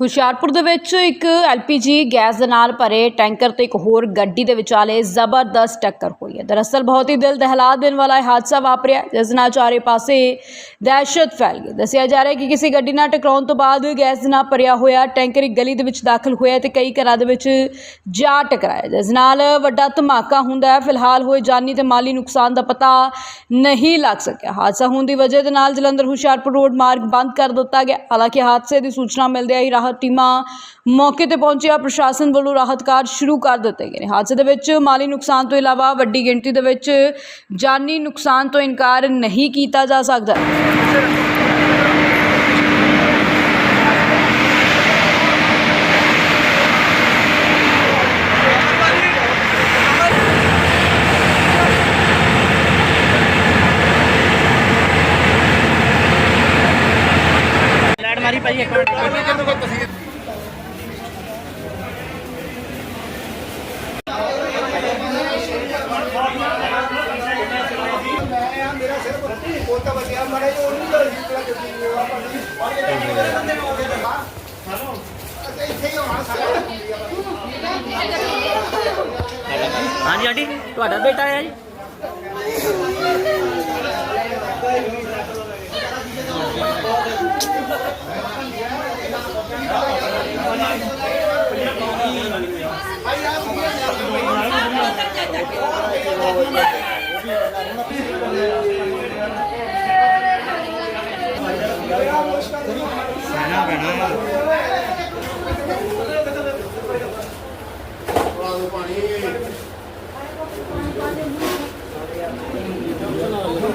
ਹੁਸ਼ਿਆਰਪੁਰ ਦੇ ਵਿੱਚ ਇੱਕ ਐਲਪੀਜੀ ਗੈਸ ਦੇ ਨਾਲ ਭਰੇ ਟੈਂਕਰ ਤੇ ਇੱਕ ਹੋਰ ਗੱਡੀ ਦੇ ਵਿਚਾਲੇ ਜ਼ਬਰਦਸਤ ਟੱਕਰ ਹੋਈ ਹੈ। ਦਰਅਸਲ ਬਹੁਤ ਹੀ ਦਿਲ ਦਹਿਲਾ ਦੇਣ ਵਾਲਾ ਇਹ ਹਾਦਸਾ ਵਾਪਰਿਆ। ਜਿਸ ਨਾਲ ਚਾਰੇ ਪਾਸੇ ਦਹਿਸ਼ਤ ਫੈਲ ਗਈ। ਦੱਸਿਆ ਜਾ ਰਿਹਾ ਹੈ ਕਿ ਕਿਸੇ ਗੱਡੀ ਨਾਲ ਟਕਰਾਉਣ ਤੋਂ ਬਾਅਦ ਗੈਸ ਦੇ ਨਾਲ ਭਰਿਆ ਹੋਇਆ ਟੈਂਕਰ ਇੱਕ ਗਲੀ ਦੇ ਵਿੱਚ ਦਾਖਲ ਹੋਇਆ ਤੇ ਕਈ ਘਰਾਂ ਦੇ ਵਿੱਚ ਜਾ ਟਕਰਾਇਆ ਜਿਸ ਨਾਲ ਵੱਡਾ ਧਮਾਕਾ ਹੁੰਦਾ ਹੈ। ਫਿਲਹਾਲ ਹੋਏ ਜਾਨੀ ਤੇ ਮਾਲੀ ਨੁਕਸਾਨ ਦਾ ਪਤਾ ਨਹੀਂ ਲੱਗ ਸਕਿਆ। ਹਾਦਸਾ ਹੋਣ ਦੀ ਵਜ੍ਹਾ ਦੇ ਨਾਲ ਜਲੰਧਰ ਹੁਸ਼ਿਆਰਪੁਰ ਰੋਡ ਮਾਰਗ ਬੰਦ ਕਰ ਦਿੱਤਾ ਗਿਆ। ਹਾਲਾਂਕਿ ਹਾਦਸੇ ਦੀ ਸੂਚਨਾ ਮਿਲਦਿਆਂ ਹੀ ਰਾਹਤ ਟੀਮਾਂ ਮੌਕੇ ਤੇ ਪਹੁੰਚਿਆ, ਪ੍ਰਸ਼ਾਸਨ ਵੱਲੋਂ ਰਾਹਤ ਕਾਰਜ ਸ਼ੁਰੂ ਕਰ ਦਿੱਤੇ ਗਏ ਨੇ। ਹਾਦਸੇ ਦੇ ਵਿੱਚ ਮਾਲੀ ਨੁਕਸਾਨ ਤੋਂ ਇਲਾਵਾ ਵੱਡੀ ਗਿਣਤੀ ਦੇ ਵਿੱਚ ਜਾਨੀ ਨੁਕਸਾਨ ਤੋਂ ਇਨਕਾਰ ਨਹੀਂ ਕੀਤਾ ਜਾ ਸਕਦਾ ਲੈਟ ਮਾਰੀ ਭਾਈ ਇੱਕ ਮਿੰਟ ਹਾਂਜੀ ਆਂਟੀ ਤੁਹਾਡਾ ਬੇਟਾ ਆਇਆ ਜੀ?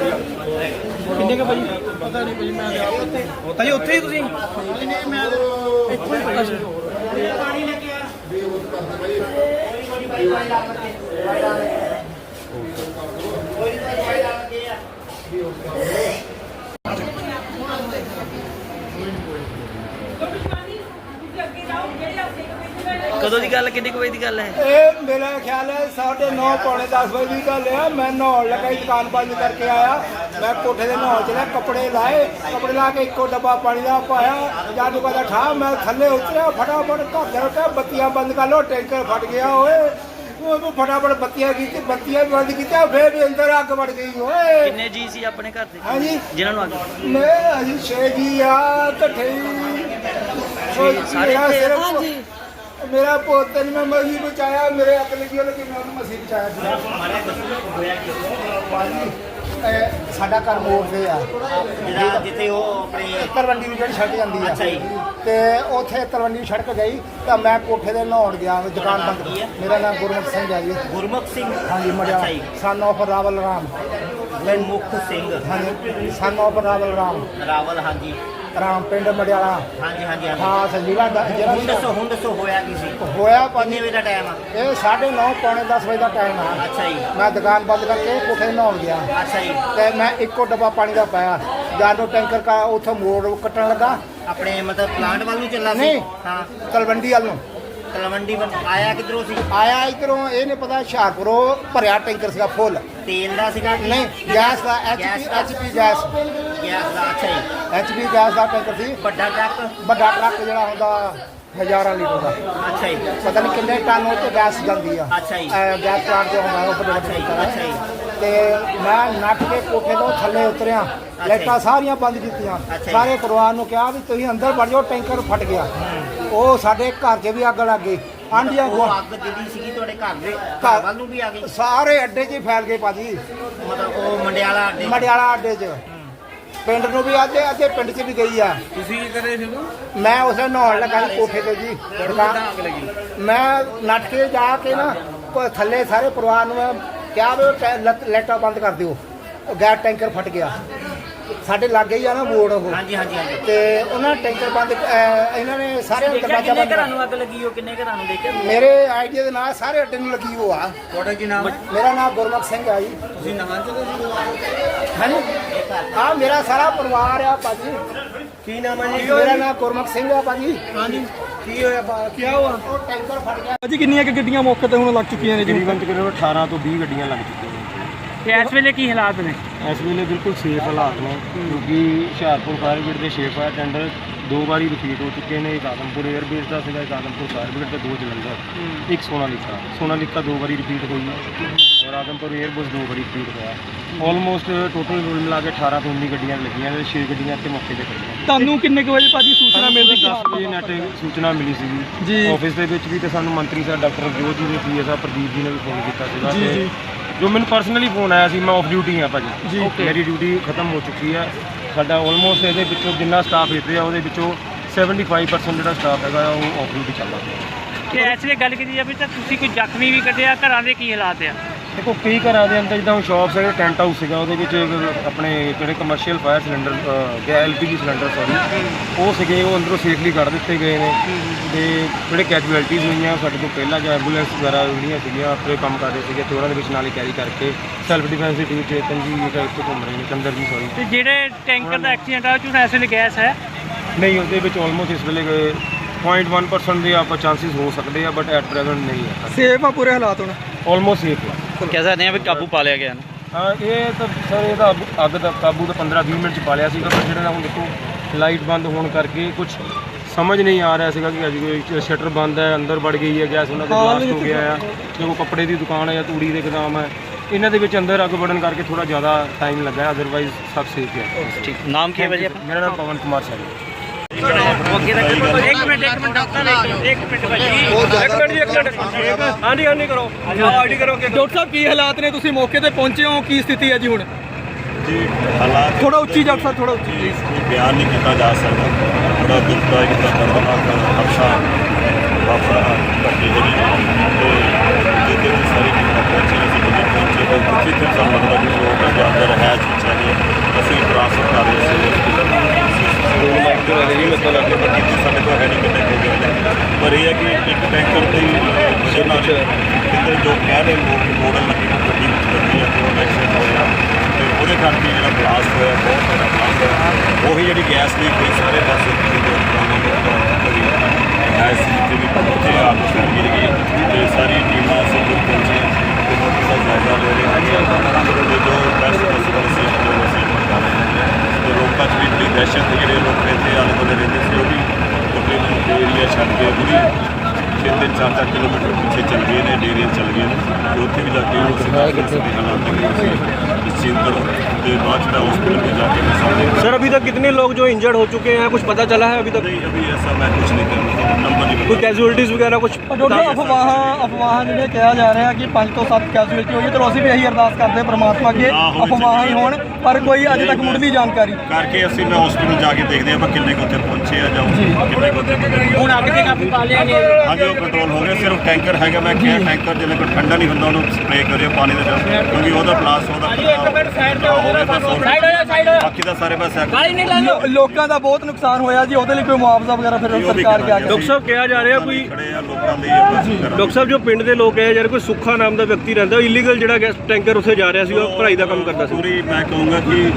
ਕਿੰਨੇ ਕ ਭਾਜੀ ਪਤਾ ਨਹੀਂ ਭਾਜੀ ਮੈਂ ਉੱਥੇ ਉੱਥੇ ਹੀ। ਉੱਥੇ ਹੀ ਤੁਸੀਂ? ਨਹੀਂ ਨਹੀਂ ਮੈਂ ਇੱਥੇ ਹੀ ਭਾਜੀ ਪਾਣੀ ਲੈ ਕੇ ਆ ਕਦੋਂ ਦੀ ਗੱਲ ਕਿੰਨੇ ਕੁ ਵਜੇ ਦੀ ਗੱਲ ਹੈ? ਇਹ ਮੇਰਾ ਖਿਆਲ ਹੈ 9:30 ਪੌਣੇ 10 ਵਜੇ ਦੀ ਗੱਲ ਆ ਮੈਂ ਨਹਾਉਣ ਲੱਗਾ ਸੀ, ਦੁਕਾਨ ਬੰਦ ਕਰਕੇ ਆਇਆ। ਮੈਂ ਕੋਠੇ ਦੇ ਨਹਾਉਣ ਚਲਾ ਕੱਪੜੇ ਲਾਏ। ਕੱਪੜੇ ਲਾ ਕੇ ਇੱਕੋ ਡੱਬਾ ਪਾਣੀ ਦਾ ਪਾਇਆ। ਜਾਦੂ ਕਾ ਠਾ ਮੈਂ ਥੱਲੇ ਉਤਰਿਆ ਫਟਾਫਟ ਘਰ ਦੇ ਉੱਤੇ ਬੱਤੀਆਂ ਬੰਦ ਕਰ ਲੋ ਟੈਂਕਰ ਫਟ ਗਿਆ ਓਏ। ਉਹ ਫਟਾਫਟ ਬੱਤੀਆਂ ਕੀਤੀ ਬੱਤੀਆਂ ਵੀ ਬੰਦ ਕੀਤੀਆਂ ਫੇਰ ਵੀ ਅੰਦਰ ਅੱਗ ਵੜ ਗਈ ਓਏ। ਕਿੰਨੇ ਜੀ ਸੀ ਆਪਣੇ ਘਰ ਦੇ? ਹਾਂਜੀ। ਜਿਨ੍ਹਾਂ ਨੂੰ ਅੱਗ ਮੈਂ ਅਜੀ ਛੇ ਜੀ ਆ ਇਕੱਠੇ ਹੀ। ਸਾਰੇ? ਸਿਰਫ- ਮੇਰਾ ਪੁੱਤ ਨੇ ਮੈਂ ਮਸੀ ਬਚਾਇਆ ਮੇਰੇ ਅਕਲ ਦੀ ਉਹ ਕਿ ਮੈਂ ਉਹਨੂੰ ਮਸੀ ਬਚਾਇਆ ਸੀ। ਸਾਡਾ ਘਰ ਮੋੜ ਤੇ ਆ। ਜਿਹੜਾ ਜਿੱਥੇ ਉਹ ਆਪਣੇ ਤਰਵੰਡੀ ਨੂੰ ਜਿਹੜੀ ਸੜਕ ਜਾਂਦੀ ਆ। ਅੱਛਾ ਜੀ। ਤੇ ਉੱਥੇ ਤਰਵੰਡੀ ਸੜਕ ਗਈ ਤਾਂ ਮੈਂ ਕੋਠੇ ਦੇ ਨਹਾਉਣ ਗਿਆ ਦੁਕਾਨ ਬੰਦ? ਮੇਰਾ ਨਾਮ ਗੁਰਮੁਖ ਸਿੰਘ ਹੈ ਜੀ। ਗੁਰਮੁਖ ਸਿੰਘ? ਹਾਂਜੀ ਮੜਿਆ। Son of Rawal Ram Gurmukh Singh. ਹਾਂਜੀ ਸਨ ਆਫ ਰਾਵਲ ਰਾਮ ਰਾਵਲ ਹਾਂਜੀ। ਰਾਮ ਪਿੰਡ ਮੜਿਆਲਾ। ਹਾਂਜੀ ਹਾਂਜੀ ਹਾਂਜੀ। ਖਾਸ ਜ਼ਿਲ੍ਹਾ ਦਾ ਹੁਣ ਜਿਹੜਾ ਦੱਸੋ ਹੁਣ ਦੱਸੋ ਹੋਇਆ ਕੀ ਸੀ? ਹੋਇਆ ਕਿੰਨੇ ਪੰਜ ਵਜੇ ਦਾ ਟਾਈਮ ਆ? ਇਹ 9:30 ਪੌਣੇ 10 ਵਜੇ ਦਾ ਟਾਈਮ ਆ। ਅੱਛਾ ਜੀ। ਮੈਂ ਦੁਕਾਨ ਬੰਦ ਕਰਕੇ ਕੋਠੇ ਨਹਾਉਣ ਗਿਆ। ਅੱਛਾ ਜੀ। ਤੇ ਮੈਂ ਇੱਕੋ ਡੱਬਾ ਪਾਣੀ ਦਾ ਪਾਇਆ। ਜਦੋਂ ਟੈਂਕਰ ਕਾ ਉੱਥੋਂ ਮੋੜ ਕੱਟਣ ਲੱਗਾ। ਆਪਣੇ ਮਤਲਬ ਪਲਾਂਟ ਵੱਲ ਨੂੰ ਚੱਲਾ ਸੀ? ਨਹੀਂ। ਹਾਂ। ਤਲਵੰਡੀ ਵੱਲ ਨੂੰ। ਤਲਵੰਡੀ ਵੱਲ। ਆਇਆ ਕਿਧਰੋਂ ਸੀ? ਆਇਆ ਇਧਰੋਂ ਇਹ ਨਹੀਂ ਪਤਾ ਹੁਸ਼ਿਆਰਪੁਰੋਂ ਭਰਿਆ ਟੈਂਕਰ ਸੀਗਾ ਫੁੱਲ। ਤੇਲ ਦਾ ਸੀਗਾ ਕਿ ਨਹੀਂ ਗੈਸ ਦਾ ਗੈਸ ਐਚਪੀ ਦਾ? HP gas. ਗੈਸ ਦਾ ਅੱਛਾ ਜੀ। ਐਚਪੀ ਗੈਸ ਦਾ ਟੈਂਕਰ ਸੀ। ਵੱਡਾ ਟਰੱਕ? ਵੱਡਾ ਟਰੱਕ ਜਿਹੜਾ ਹੁੰਦਾ ਹਜ਼ਾਰਾਂ ਲੀਟਰ ਦਾ। ਅੱਛਾ ਜੀ। ਪਤਾ ਨਹੀਂ ਕਿੰਨੇ ਟਨ ਉਹ ਤੇ ਗੈਸ ਜਾਂਦੀ ਆ। ਅੱਛਾ ਜੀ। ਅਹ ਗੈਸ ਪਲਾਂਟ ਤੇ ਹੁੰਦਾ ਉਹ ਟੈਂਕਰ ਆ। ਅੱਛਾ ਜੀ। ਤੇ ਮੈਂ ਨੱਠ ਕੇ ਕੋਠੇ ਤੋਂ ਥੱਲੇ ਉਤਰਿਆ। ਲਾਈਟਾਂ ਸਾਰੀਆਂ ਬੰਦ ਕੀਤੀਆਂ। ਅੱਛਾ ਜੀ। ਸਾਰੇ ਪਰਿਵਾਰ ਨੂੰ ਕਿਹਾ ਵੀ ਤੁਸੀਂ ਅੰਦਰ ਵੜ ਜਾਓ ਟੈਂਕਰ ਫਟ ਗਿਆ। ਉਹ ਸਾਡੇ ਘਰ 'ਚ ਵੀ ਅੱਗ ਲੱਗ ਗਈ। ਆਂਡੀਆਂ ਉਹ ਅੱਗ ਜਿਹੜੀ ਸੀਗੀ ਤੁਹਾਡੇ ਘਰ ਦੇ ਘਰ- ਵੱਲ ਨੂੰ ਵੀ ਆ ਗਈ। ਸਾਰੇ ਅੱਡੇ 'ਚ ਹੀ ਫੈਲ ਗਏ ਭਾਜੀ। ਮਤਲਬ ਉਹ ਮੰਡਿਆਲਾ ਅੱਡੇ ਮੜਿਆਲਾ ਅੱਡੇ 'ਚ। ਪਿੰਡ ਨੂੰ ਵੀ ਅੱਧੇ ਅੱਧੇ ਪਿੰਡ 'ਚ ਵੀ ਗਈ ਆ। ਤੁਸੀਂ ਕੀ ਕਰੇ ਸੀ ਉਦੋਂ? ਮੈਂ ਉਸੇ ਨਹਾਉਣ ਲੱਗਾ ਸੀ ਕੋਠੇ ਤੇ ਜੀ ਦੁਕਾਨ। ਅੱਗ ਲੱਗੀ? ਮੈਂ ਨੱਠ ਕੇ ਜਾ ਕੇ ਨਾ ਕੋ- ਥੱਲੇ ਸਾਰੇ ਪਰਿਵਾਰ ਨੂੰ ਮੈਂ ਕਿਹਾ ਵੀ ਉਹ ਟੈ- ਲੱਤ- ਲਾਈਟਾਂ ਬੰਦ ਕਰ ਦਿਓ। ਉਹ ਗੈਸ ਟੈਂਕਰ ਫਟ ਗਿਆ। ਸਾਡੇ ਲਾਗੇ ਹੀ ਆ ਨਾ ਬੋਰਡ ਉਹ। ਹਾਂਜੀ ਹਾਂਜੀ ਹਾਂਜੀ। ਤੇ ਉਹਨਾਂ ਟੈਂਕਰ ਬੰਦ ਅਹ ਇਹਨਾਂ ਨੇ ਸਾਰੇ ਦੇਖਿਆ ਦਰਵਾਜ਼ਾ ਕਿੰਨੇ ਬੰਦ ਘਰਾਂ ਨੂੰ ਅੱਗ ਲੱਗੀ ਉਹ ਕਿੰਨੇ ਘਰਾਂ ਨੂੰ ਦੇਖਿਆ ਮੇਰੇ ਆਈਡੀਆ ਦੇ ਨਾਲ ਸਾਰੇ ਅੱਡੇ ਨੂੰ ਲੱਗੀ ਉਹ ਆ। ਤੁਹਾਡਾ ਕੀ ਨਾਮ ਹੈ? ਮੇਰਾ ਨਾਮ ਗੁਰਮੁਖ ਸਿੰਘ ਆ ਜੀ। ਤੁਸੀਂ ਨਵਾਂ ਸੀ ਹਾਂਜੀ ਆ ਮੇਰਾ ਸਾਰਾ ਪਰਿਵਾਰ ਆ ਭਾਜੀ। ਕੀ ਨਾਮ ਹੈ ਮੇਰਾ ਨਾਮ ਗੁਰਮੁਖ ਸਿੰਘ ਆ ਭਾਜੀ। ਹਾਂਜੀ। ਕੀ ਹੋਇਆ ਕੀ ਹੋਇਆ ਉਹ ਟੈਂਕਰ ਫਟ ਗਿਆ। ਅਜੀ ਕਿੰਨੀਆਂ ਕਿ ਗੱਡੀਆਂ ਮੌਕੇ ਤੇ ਹੁਣ ਲੱਗ ਚੁੱਕੀਆਂ ਨੇ ਜੀ? ਤਕਰੀਬਨ ਤਕਰੀਬਨ 18 ਤੋਂ 20 ਗੱਡੀਆਂ ਲੱਗ ਚੁੱਕੀਆਂ ਤੇ ਇਸ ਵੇਲੇ ਕੀ ਹਾਲਾਤ ਨੇ? ਇਸ ਵੇਲੇ ਬਿਲਕੁਲ ਸੇਫ ਹਾਲਾਤ ਨੇ ਕਿਉਂਕਿ ਹੁਸ਼ਿਆਰਪੁਰ ਫਾਇਰ ਬ੍ਰਿਗੇਡ ਦੇ 6 ਫਾਇਰ ਟੈਂਡਰ ਦੋ ਵਾਰੀ ਰਿਪੀਟ ਹੋ ਚੁੱਕੇ ਨੇ ਇੱਕ ਆਦਮਪੁਰ 에ਅਰਬੇਸ ਦਾ ਸੀਗਾ ਇੱਕ ਆਦਮਪੁਰ ਫਾਇਰ ਬ੍ਰਿਗੇਡ ਤੇ ਦੋ ਜਲੰਧਰ ਇੱਕ ਸੋਨਾਲੀਕਾ ਸੋਨਾਲੀਕਾ ਦੋ ਵਾਰੀ ਰਿਪੀਟ ਹੋਈ ਹੈ ਔਰ ਆਦਮਪੁਰ 에ਅਰਬੇਸ ਦੋ ਵਾਰੀ ਰਿਪੀਟ ਹੋਇਆ ਆਲਮੋਸਟ ਟੋਟਲ ਕੁੱਲ ਮਿਲਾ ਕੇ 18 ਤੋਂ 19 ਗੱਡੀਆਂ ਲੱਗੀਆਂ ਨੇ 6 ਗੱਡੀਆਂ ਇੱਥੇ ਮੌਕੇ ਤੇ ਖੜੀਆਂ ਤੁਹਾਨੂੰ ਕਿੰਨੇ ਕੁ ਵਜੇ ਭਾਜੀ ਸੂਚਨਾ ਮਿਲਦੀ ਕਿ 10 ਵਜੇ ਨੈਟ ਸੂਚਨਾ ਮਿਲੀ ਸੀਗੀ। ਜੀ। ਆਫਿਸ ਦੇ ਵਿੱਚ ਵੀ ਤੇ ਸਾਨੂੰ ਮੰਤਰੀ ਸਾਹਿਬ ਡਾਕਟਰ ਜੋਤ ਜੀ ਦੇ ਪੀਐਸ ਸਾਹਿਬ ਪ੍ਰਦੀਪ ਜੀ ਨੇ ਵੀ ਫੋਨ ਕੀਤਾ ਸੀਗਾ ਜੀ, ਜੀ। ਜੋ ਮੈਨੂੰ ਪਰਸਨਲੀ ਫੋਨ ਆਇਆ ਸੀ ਮੈਂ ਆਫ ਡਿਊਟੀ ਹਾਂ ਭਾਜੀ ਜੀ। Okay. ਮੇਰੀ ਡਿਊਟੀ ਖਤਮ ਹੋ ਚੁੱਕੀ ਹੈ ਸਾਡਾ ਆਲਮੋਸਟ ਇਹਦੇ ਵਿੱਚੋਂ ਜਿੰਨਾ ਸਟਾਫ ਇੱਥੇ ਆ ਉਹਦੇ ਵਿੱਚੋਂ 75% ਜਿਹੜਾ ਸਟਾਫ ਹੈਗਾ ਆ, ਉਹ ਆਫ ਡਿਊਟੀ ਚੱਲਦਾ ਪਿਆ ਤੇ ਐਸੇ ਗੱਲ ਕੀਤੀ ਜਾਵੇ ਤਾਂ ਤੁਸੀਂ ਕੋਈ ਜ਼ਖਮੀ ਵੀ ਕੱਢਿਆ ਘਰਾਂ ਦੇ ਕੀ ਹਾਲਾਤ ਆ ਦੇਖੋ ਕਈ ਘਰਾਂ ਦੇ ਅੰਦਰ ਜਿੱਦਾਂ ਸ਼ਾਪਸ ਹੈਗੇ ਟੈਂਟ ਹਾਊਸ ਸੀਗਾ ਉਹਦੇ ਵਿੱਚ ਆਪਣੇ ਜਿਹੜੇ ਕਮਰਸ਼ੀਅਲ ਫਾਇਰ ਸਿਲੰਡਰ ਗਿਆ ਐਲਪੀਜੀ ਸਿਲੰਡਰ ਸੌਰੀ ਉਹ ਸੀਗੇ ਉਹ ਅੰਦਰੋਂ ਸੇਫਲੀ ਕੱਢ ਦਿੱਤੇ ਗਏ ਨੇ। ਤੇ ਜਿਹੜੇ ਕੈਜੂਅਲਟੀਜ਼ ਹੋਈਆਂ ਸਾਡੇ ਤੋਂ ਪਹਿਲਾਂ ਜੋ ਐਂਬੂਲੈਂਸ ਵਗੈਰਾ ਜਿਹੜੀਆਂ ਸੀਗੀਆਂ ਆਪਣੇ ਕੰਮ ਕਰ ਰਹੇ ਸੀਗੇ ਤੇ ਉਹਨਾਂ ਦੇ ਵਿੱਚ ਨਾਲ ਹੀ ਕੈਰੀ ਕਰਕੇ ਸੈਲਫ ਡਿਫੈਂਸ ਦੀ ਟੀਮ ਚੇਤਨ ਜੀ ਇੱਕ ਇੱਥੇ ਘੁੰਮ ਰਹੇ ਨੇ ਚੰਦਰ ਜੀ ਸੌਰੀ ਤੇ ਜਿਹੜੇ ਟੈਂਕਰ ਦਾ ਐਕਸੀਡੈਂਟ ਆ ਉਹ ਚ ਐਸੇ ਗੈਸ ਹੈ? ਨਹੀਂ ਉਹਦੇ ਵਿੱਚ ਆਲਮੋਸਟ ਇਸ ਵੇਲੇ 0.1% ਦੇ ਆਪਾਂ ਚਾਂਸਸ ਹੋ ਸਕਦੇ ਆ ਬਟ ਐਟ ਪ੍ਰੈਜ਼ੈਂਟ ਨਹੀਂ ਹੈ। ਸੇਫ ਆ ਪੂਰੇ ਹਾਲਾਤ ਹੁਣ? ਆਲਮੋਸਟ ਸੇਫ ਕਹਿ ਸਕਦੇ ਹਾਂ ਵੀ ਕਾਬੂ ਪਾ ਲਿਆ ਗਿਆ ਹਾਂ ਇਹ ਤਾਂ ਸਰ ਇਹਦਾ ਅੱਗ- ਅੱਗ ਦਾ ਕਾਬੂ ਤਾਂ 15-20 ਮਿੰਟ ਚ ਪਾ ਲਿਆ ਸੀਗਾ ਪਰ ਜਿਹੜਾ ਹੁਣ ਦੇਖੋ ਲਾਈਟ ਬੰਦ ਹੋਣ ਕਰਕੇ ਕੁਝ ਸਮਝ ਨਹੀਂ ਆ ਰਿਹਾ ਸੀਗਾ ਕਿ ਅੱਜ ਕੋਈ ਸ਼ਟਰ ਬੰਦ ਹੈ ਅੰਦਰ ਵੜ ਗਈ ਹੈ ਗੈਸ ਉਹਨਾਂ ਦੇ ਹਾਂ, ਬਲਾਸਟ ਹੋ ਗਿਆ ਆ ਤੇ ਉਹ ਕੱਪੜੇ ਦੀ ਦੁਕਾਨ ਹੈ ਜਾਂ ਤੂੜੀ ਦੇ ਗਦਾਮ ਹੈ ਇਹਨਾਂ ਦੇ ਵਿੱਚ ਅੰਦਰ ਅੱਗ ਵੜਨ ਕਰਕੇ ਥੋੜਾ ਜ਼ਿਆਦਾ ਟਾਈਮ ਲੱਗਾ ਹੈ ਅਦਰਵਾਈਜ਼ ਸਭ ਸੇਫ ਹੈ ਠੀਕ। ਨਾਮ ਕੀ ਹੈ ਭਾਜੀ ਆਪਣਾ? ਮੇਰਾ ਨਾਮ ਪਵਨ ਕੁਮਾਰ ਸਿੰਘ ਹੈ ਅੱਗੇ ਤੱਕ ਇੱਕ ਮਿੰਟ ਇੱਕ ਮਿੰਟ ਡਾਕਟਰ ਇੱਕ- ਮਿੰਟ ਭਾਜੀ। ਇੱਕ ਮਿੰਟ ਜੀ ਇੱਕ ਮਿੰਟ। ਹਾਂਜੀ ਹਾਂਜੀ ਕਰੋ। ਆਈਡੀ ਕਰੋ ਡਾਕਟਰ ਸਾਹਿਬ ਕੀ ਹਾਲਾਤ ਨੇ? ਤੁਸੀਂ ਮੌਕੇ ਤੇ ਪਹੁੰਚੇ ਹੋ? ਕੀ ਸਥਿਤੀ ਹੈ ਜੀ ਹੁਣ? ਜੀ ਹਾਲਾਤ ਥੋੜਾ ਉੱਚੀ ਡਾਕਟਰ ਸਾਹਿਬ ਥੋੜਾ ਉੱਚੀ। ਪਲੀਜ਼ ਕੋਈ ਬਿਆਨ ਨਹੀਂ ਕੀਤਾ ਜਾ ਸਕਦਾ। ਬੜਾ ਦੁਖਦਾਇਕ ਤੇ ਦਰਦਨਾਕ ਹਾਦਸਾ ਵਾਪਰਾ ਘਟੀ ਜਿਹੜੀ ਤੇ ਜਿਹਦੇ ਵਿੱਚ ਸਾਰੀ ਟੀਮਾਂ ਪਹੁੰਚੀ ਅਸੀਂ ਜਦੋਂ ਪਹੁੰਚੇ ਤਾਂ ਕੁਝ ਹੀ ਦਿਨ ਸਾਨੂੰ ਲੱਗਦਾ ਕਿ ਲੋਕ ਦੇ ਅੰਦਰ ਹੈ ਚੀਜ਼ਾਂ ਦੀ ਅਸੀਂ ਟ੍ਰਾਂਸਫਰ ਕਰ ਰਹੇ ਸੀ ਬਾਕੀ ਤਾਂ ਸਾਡੇ ਕੋਲ ਹੈ ਨਹੀਂ ਕਿੰਨੇ ਹੋ ਨੇ। ਪਰ ਇਹ ਹੈ ਕਿ ਇੱਕ ਟੈਂਕਰ ਦੀ ਨਾਲ ਕਿਤੇ ਜੋ ਕਹਿ ਰਹੇ ਲੋਕ ਮੋੜਨ ਲੱਗੀ ਗੱਡੀ ਵਿੱਚ ਲੱਗੀ ਤੇ ਉਹ ਐਕਸੀਡੈਂਟ ਹੋਇਆ ਤੇ ਉਹਦੇ ਕਰਕੇ ਜਿਹੜਾ ਬਲਾਸਟ ਹੋਇਆ ਬਹੁਤ ਵੱਡਾ ਬਲਾਸਟ ਹੋਇਆ ਉਹੀ ਜਿਹੜੀ ਗੈਸ ਲੀਕ ਹੋਈ ਸਾਰੇ ਪਾਸੇ ਦੀ ਜੋ ਕਰੀ ਗੈਸ ਲੀਕ ਵੀ ਪਹੁੰਚੇ ਗਈ ਤੇ ਸਾਰੀ সেটা तक कितने लोग जो इंजर्ड हो चुके हैं कुछ पता चला है अभी तक नहीं अभी ऐसा मैं कुछ नहीं कर सकता नंबर नहीं ਕੋਈ ਕੈਜੂਅਲਟੀਜ਼ ਵਗੈਰਾ ਕੁਝ ਡਾਕਟਰ ਅਫਵਾਹਾਂ ਅਫਵਾਹਾਂ ਜਿਹੜੇ ਕਿਹਾ ਜਾ ਰਿਹਾ ਕਿ 5 ਤੋਂ 7 ਕੈਜੂਅਲਟੀ ਹੋਈ ਹੈ ਤੇ ਅਸੀਂ ਵੀ ਇਹੀ ਅਰਦਾਸ ਕਰਦੇ ਪਰਮਾਤਮਾ ਅੱਗੇ ਨਾ ਹੋਣੀ ਅਫਵਾਹਾਂ ਹੀ ਹੋਣ ਪਰ ਕੋਈ ਅਜੇ ਤੱਕ ਮੁੱਢਲੀ ਜਾਣਕਾਰੀ ਕਰਕੇ ਅਸੀਂ ਮੈਂ ਹਸਪੀਟਲ ਜਾ ਕੇ ਦੇਖਦੇ ਆਪਾਂ ਕਿੰਨੇ ਕੁ ਉੱਥੇ ਪਹੁੰਚੇ ਆ ਜਾਂ ਕਿੰਨੇ ਕੁ ਉੱਥੇ ਹੁਣ ਅੱਗ ਤੇ ਕਾਬੂ ਪਾ ਲਿਆ ਗਿਆ ਹਾਂਜੀ ਉਹ ਕੰਟਰੋਲ ਹੋ ਗਿਆ ਸਿਰਫ ਟੈਂਕਰ ਹੈਗਾ ਮੈਂ ਕਿਹਾ ਟੈਂਕਰ ਜਿਵੇਂ ਕੋਈ ਠੰਡਾ ਨਹੀਂ ਹੁੰਦਾ ਉਹਨੂੰ ਸਪਰੇਅ ਕਰਿਓ ਪਾਣੀ ਦੇ ਨਾਲ ਕਿਉਂਕਿ ਉਹਦਾ ਪਲਾਸ ਉਹਦਾ ਇੱਕ ਮਿੰਟ ਸਾਈਡ ਤੇ ਹੋ ਗਿਆ ਸਾਈਡ ਹੋ ਜਾ ਸਾਈਡ ਹੋ ਬਾਕੀ ਦਾ ਸਾਰੇ ਪਾਸੇ ਗਾਲੀ ਨਹੀਂ ਲਾਓ ਲੋ- ਲੋਕਾਂ ਦਾ ਬਹੁਤ ਨੁਕਸਾਨ ਹੋਇਆ ਜੀ ਉਹਦੇ ਲਈ ਕੋਈ ਮੁਆਵਜ਼ਾ ਵਗੈਰਾ ਫਿਰ ਸਰਕਾਰ ਕਿਹਾ ਕਰਾਂਗੇ। ਕਰੇ? ਕਿਹਾ ਜਾ ਰਿਹਾ ਕੋਈ ਖੜੇ ਆ ਲੋਕਾਂ ਲਈ ਆਪਾਂ ਕਰਾਂਗੇ। ਡਾਕਟਰ ਸਾਹਿਬ ਜੋ ਪਿੰਡ ਦੇ ਲੋਕ ਹੈ ਯਾਰ ਕੋਈ ਸੁੱਖਾ ਨਾਮ ਦਾ ਵਿਅਕਤੀ ਰਹਿੰਦਾ ਉਹ ਇਲੀਗਲ ਜਿਹੜਾ ਗੈਸ ਟੈਂਕਰ ਉੱਥੇ ਜਾ ਰਿਹਾ ਸੀ ਉਹ ਭਰਾਈ ਦਾ ਕੰਮ ਕਰਦਾ ਸੀ। ਪੂਰੀ ਮੈਂ ਕਹੂੰਗਾ ਕਿ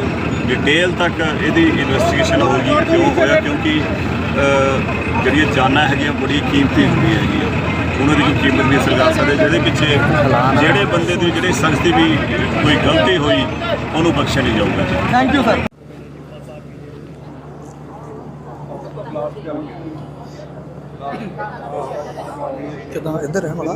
ਡਿਟੇਲ ਤੱਕ ਇਹਦੀ ਇਨਵੈਸਟੀਗੇਸ਼ਨ ਹੋਊਗੀ। ਕਿਉਂ ਹੋਇਆ? ਕਿਉਂਕਿ ਅਹ, ਜਿਹੜੀਆਂ ਜਾਨਾਂ ਹੈਗੀਆਂ ਬੜੀ ਕੀਮਤੀ ਹੁੰਦੀਆਂ ਹੈਗੀਆਂ। ਉਹਨਾਂ ਦੀ ਕੋਈ ਕੀਮਤ ਨਹੀਂ ਸਰਕਾਰ ਸਕਦੇ। ਜਿਹਦੇ ਪਿੱਛੇ ਜਿਹੜੇ ਬੰਦੇ ਦੀ ਜਿਹੜੇ ਸ਼ਖਸ ਦੀ ਵੀ ਕੋਈ ਗਲਤੀ ਹੋਈ ਉਹਨੂੰ ਬਖਸ਼ਿਆ ਨਹੀਂ ਜਾਊਗਾ ਜੀ। ਥੈਂਕ ਯੂ ਸਰ ਕਿਦਾਂ? ਇੱਧਰ ਹੈ? ਮਲਾ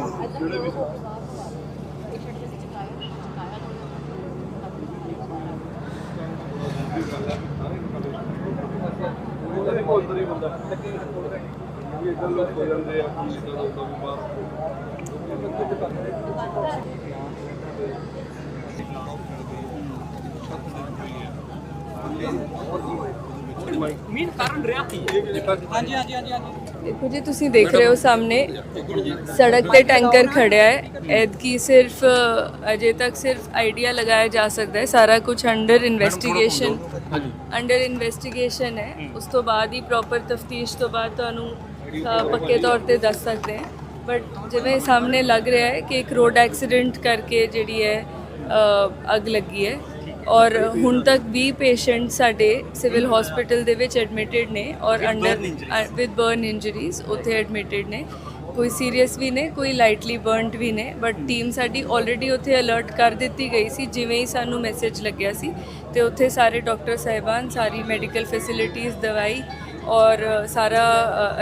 ਦੇਖੋ ਜੀ ਤੁਸੀਂ ਦੇਖ ਰਹੇ ਹੋ ਸਾਹਮਣੇ ਸੜਕ ਤੇ ਟੈਂਕਰ ਖੜਿਆ ਹੈ। ਐਤਕੀ ਸਿਰਫ ਅਜੇ ਤੱਕ ਸਿਰਫ ਆਈਡੀਆ ਲਗਾਇਆ ਜਾ ਸਕਦਾ ਹੈ। ਸਾਰਾ ਕੁਝ ਅੰਡਰ ਇਨਵੈਸਟੀਗੇਸ਼ਨ ਅੰਡਰ ਇਨਵੈਸਟੀਗੇਸ਼ਨ ਹੈ। ਉਸ ਤੋਂ ਬਾਅਦ ਹੀ ਪ੍ਰੋਪਰ ਤਫਤੀਸ਼ ਤੋਂ ਬਾਅਦ ਤੁਹਾਨੂੰ ਅ, ਪੱਕੇ ਤੌਰ ਤੇ ਦੱਸ ਸਕਦੇ ਹਾਂ। ਬਟ ਜਿਵੇਂ ਸਾਹਮਣੇ ਲੱਗ ਰਿਹਾ ਹੈ ਕਿ ਇੱਕ ਰੋਡ ਐਕਸੀਡੈਂਟ ਕਰਕੇ ਜਿਹੜੀ ਹੈ ਅ, ਅੱਗ ਲੱਗੀ ਹੈ। ਔਰ ਹੁਣ ਤੱਕ 20 ਪੇਸ਼ੈਂਟ ਸਾਡੇ ਸਿਵਲ ਹਸਪੀਟਲ ਦੇ ਵਿੱਚ ਐਡਮਿਟਡ ਨੇ ਔਰ ਅੰਡਰ ਵਿਦ ਬਰਨ ਇੰਜਰੀਜ਼ ਉੱਥੇ ਐਡਮਿਟਡ ਨੇ। ਕੋਈ ਸੀਰੀਅਸ ਵੀ ਨੇ ਕੋਈ ਲਾਈਟਲੀ ਬਰਨਡ ਵੀ ਨੇ ਬਟ ਟੀਮ ਸਾਡੀ ਆਲਰੇਡੀ ਉੱਥੇ ਅਲਰਟ ਕਰ ਦਿੱਤੀ ਗਈ ਸੀ ਜਿਵੇਂ ਹੀ ਸਾਨੂੰ ਮੈਸੇਜ ਲੱਗਿਆ ਸੀ। ਤੇ ਉੱਥੇ ਸਾਰੇ ਡਾਕਟਰ ਸਾਹਿਬਾਨ ਸਾਰੀ ਮੈਡੀਕਲ ਫੈਸਿਲਿਟੀਜ਼ ਦਵਾਈ ਔਰ ਸਾਰਾ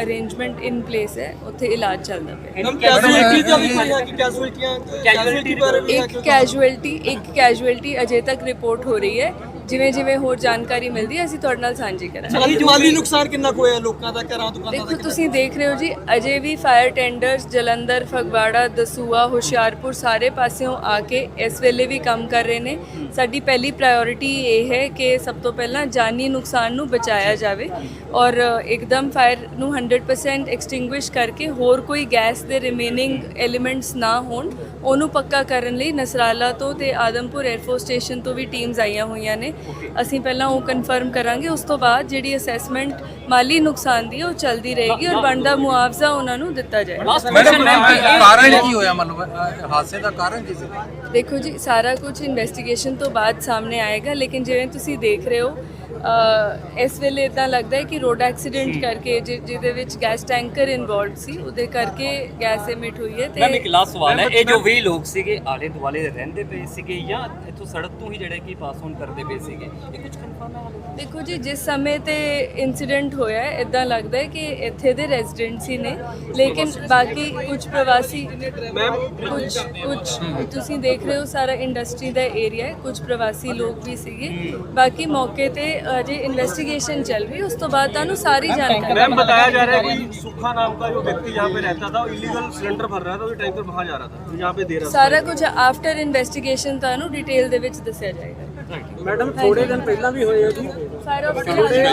ਅਰੇਂਜਮੈਂਟ ਇਨ ਪਲੇਸ ਹੈ ਉੱਥੇ ਇਲਾਜ ਚੱਲਦਾ ਪਿਆ। ਮੈਮ ਕੈਜੂਅਲਟੀ ਦਾ ਵੀ ਕੋਈ ਹੈ ਕਿ ਕੈਜੂਅਲਟੀ ਕੈਜੂਅਲਟੀ ਪਰ ਇੱਕ ਕੈਜੂਅਲਟੀ ਇੱਕ ਕੈਜੂਅਲਟੀ ਅਜੇ ਤੱਕ ਰਿਪੋਰਟ ਹੋ ਰਹੀ ਹੈ। ਜਿਵੇਂ ਜਿਵੇਂ ਹੋਰ ਜਾਣਕਾਰੀ ਮਿਲਦੀ ਹੈ ਅਸੀਂ ਤੁਹਾਡੇ ਨਾਲ ਸਾਂਝੀ ਕਰਾਂਗੇ। ਮਾਲੀ ਮਾਲੀ ਨੁਕਸਾਨ ਕਿੰਨਾ ਕੁ ਹੋਇਆ ਲੋਕਾਂ ਦਾ ਘਰਾਂ ਦੁਕਾਨਾਂ ਦਾ ਦੇਖੋ ਤੁਸੀਂ ਦੇਖ ਰਹੇ ਹੋ ਜੀ ਅਜੇ ਵੀ ਫਾਇਰ ਟੈਂਡਰਸ ਜਲੰਧਰ ਫਗਵਾੜਾ ਦਸੂਆ ਹੁਸ਼ਿਆਰਪੁਰ ਸਾਰੇ ਪਾਸਿਓਂ ਆ ਕੇ ਇਸ ਵੇਲੇ ਵੀ ਕੰਮ ਕਰ ਰਹੇ ਨੇ। ਸਾਡੀ ਪਹਿਲੀ ਪ੍ਰਾਇੋਰਟੀ ਇਹ ਹੈ ਕਿ ਸਭ ਤੋਂ ਪਹਿਲਾਂ ਜਾਨੀ ਨੁਕਸਾਨ ਨੂੰ ਬਚਾਇਆ ਜਾਵੇ ਔਰ ਇੱਕਦਮ ਫਾਇਰ ਨੂੰ 100% ਐਕਸਟਿੰਗੁਇਸ਼ ਕਰਕੇ ਹੋਰ ਕੋਈ ਗੈਸ ਦੇ ਰਿਮੇਨਿੰਗ ਐਲੀਮੈਂਟਸ ਨਾ ਹੋਣ। ਉਹਨੂੰ ਪੱਕਾ ਕਰਨ ਲਈ ਨਸਰਾਲਾ ਤੋਂ ਤੇ ਆਦਮਪੁਰ 에ਅਰਫੋਰਸ ਸਟੇਸ਼ਨ ਤੋਂ ਵੀ ਟੀਮਸ ਆਈਆਂ ਹੋਈਆਂ ਨੇ। ਅਸੀਂ ਪਹਿਲਾਂ ਉਹ ਕਨਫਰਮ ਕਰਾਂਗੇ ਉਸ ਤੋਂ ਬਾਅਦ ਜਿਹੜੀ ਅਸੈਸਮੈਂਟ ਮਾਲੀ ਨੁਕਸਾਨ ਦੀ ਉਹ ਚੱਲਦੀ ਰਹੇਗੀ ਔਰ ਬਣਦਾ ਮੁਆਵਜ਼ਾ ਉਹਨਾਂ ਨੂੰ ਦਿੱਤਾ ਜਾਏਗਾ। ਕਾਰਨ ਕੀ ਹੋਇਆ ਮਤਲਬ ਹਾਦਸੇ ਦਾ ਕਾਰਨ ਕੀ ਸੀ? ਦੇਖੋ ਜੀ ਸਾਰਾ ਕੁਝ ਇਨਵੈਸਟੀਗੇਸ਼ਨ ਤੋਂ ਬਾਅਦ ਸਾਹਮਣੇ ਆਏਗਾ ਲੇਕਿਨ ਜਿਵੇਂ ਤੁਸੀਂ ਦੇਖ ਰਹੇ ਹੋ ਇਸ ਵੇਲੇ ਇਦਾਂ ਲੱਗਦਾ ਹੈ ਕਿ ਰੋਡ ਐਕਸੀਡੈਂਟ ਕਰਕੇ ਜਿ- ਜਿਹਦੇ ਵਿੱਚ ਗੈਸ ਟੈਂਕਰ ਇਨਵੋਲਡ ਸੀ ਉਹਦੇ ਕਰਕੇ ਗੈਸ ਐਮਿਟ ਹੋਈ ਹੈ ਮੈਮ ਇੱਕ ਤੇ ਲਾਸਟ ਸਵਾਲ ਹੈ ਇਹ ਜੋ 20 ਲੋਕ ਸੀਗੇ ਆਲੇ ਦੁਆਲੇ ਦੇ ਰਹਿੰਦੇ ਪਏ ਸੀਗੇ ਜਾਂ ਇੱਥੋਂ ਸੜਕ ਤੋਂ ਹੀ ਜਿਹੜੇ ਕਿ ਪਾਸ ਔਨ ਕਰਦੇ ਪਏ ਸੀਗੇ? ਇਹ ਕੁਝ ਕਨਫਰਮ ਹੈ ਹਾਲੇ? ਦੇਖੋ ਜੀ ਜਿਸ ਸਮੇਂ ਤੇ ਇਨਸੀਡੈਂਟ ਹੋਇਆ ਹੈ ਇਦਾਂ ਲੱਗਦਾ ਹੈ ਕਿ ਇੱਥੇ ਦੇ ਰੈਜ਼ੀਡੈਂਟਸ ਹੀ ਨੇ। ਲੇਕਿਨ ਬਾਕੀ ਕੁਝ ਪ੍ਰਵਾਸੀ ਕੁਝ ਕੁਝ ਤੁਸੀਂ ਦੇਖ ਰਹੇ ਹੋ ਸਾਰਾ ਇੰਡਸਟਰੀ ਦਾ ਏਰੀਆ ਹੈ ਕੁਝ ਪ੍ਰਵਾਸੀ ਲੋਕ ਵੀ ਸੀਗੇ। ਬਾਕੀ ਮੌਕੇ ਤੇ ਅਜੇ ਇਨਵੈਸਟੀਗੇਸ਼ਨ ਚੱਲ ਰਹੀ ਹੈ ਉਸ ਤੋਂ ਬਾਅਦ ਤੁਹਾਨੂੰ ਸਾਰੀ ਜਾਣਕਾਰੀ मैम बताया जा रहा है कि सूखा नाम का जो व्यक्ति यहाँ पे रहता था इलीगल सिलेंडर भर रहा था और टैंकर वहाँ जा रहा था तो यहाँ पे दे रहा ਸਾਰਾ ਕੁਝ ਆਫਟਰ ਇਨਵੈਸਟੀਗੇਸ਼ਨ ਤੁਹਾਨੂੰ ਡਿਟੇਲ ਦੇ ਵਿੱਚ ਦੱਸਿਆ ਜਾਏਗਾ मैडम थोड़े दिन पहला भी हुए जी ਫਾਇਰ ਆਫ